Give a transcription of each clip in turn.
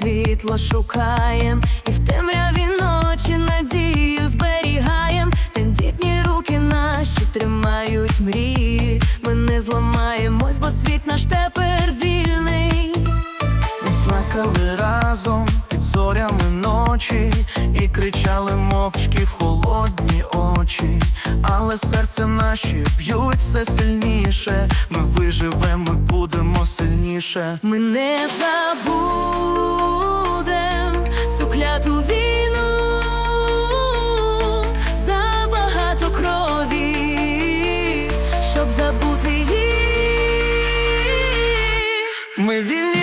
світло шукаєм, і в темряві ночі надію зберігаєм. Тендітні руки наші тримають мрії. Ми не зламаємось, бо світ наш тепер вільний. Ми плакали разом під зорями ночі і кричали мовчки в холодні очі, але серця наші б'ють все сильніше. Ми виживемо, ми будемо сильніше. Ми не забудем щоб забути її. Ми вільні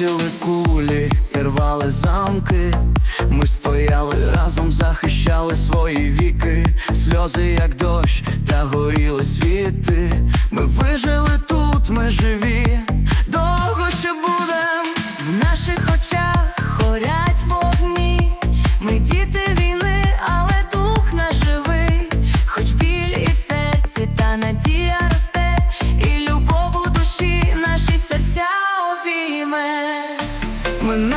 Летіли кулі, і рвали замки. Ми стояли разом, захищали свої віки, сльози, як дощ, та горіли світи. Ми вижили тут, ми живі.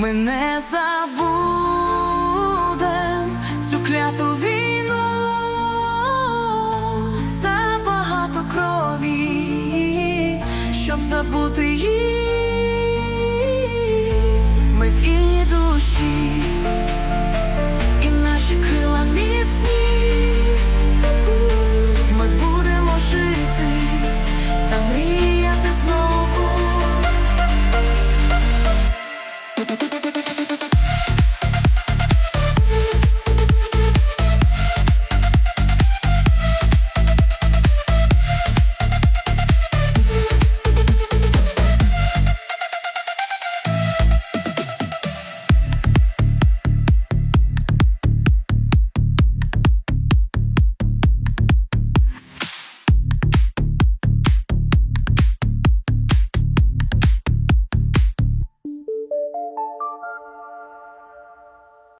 Ми не забудем цю кляту війну за багато крові, щоб забути її.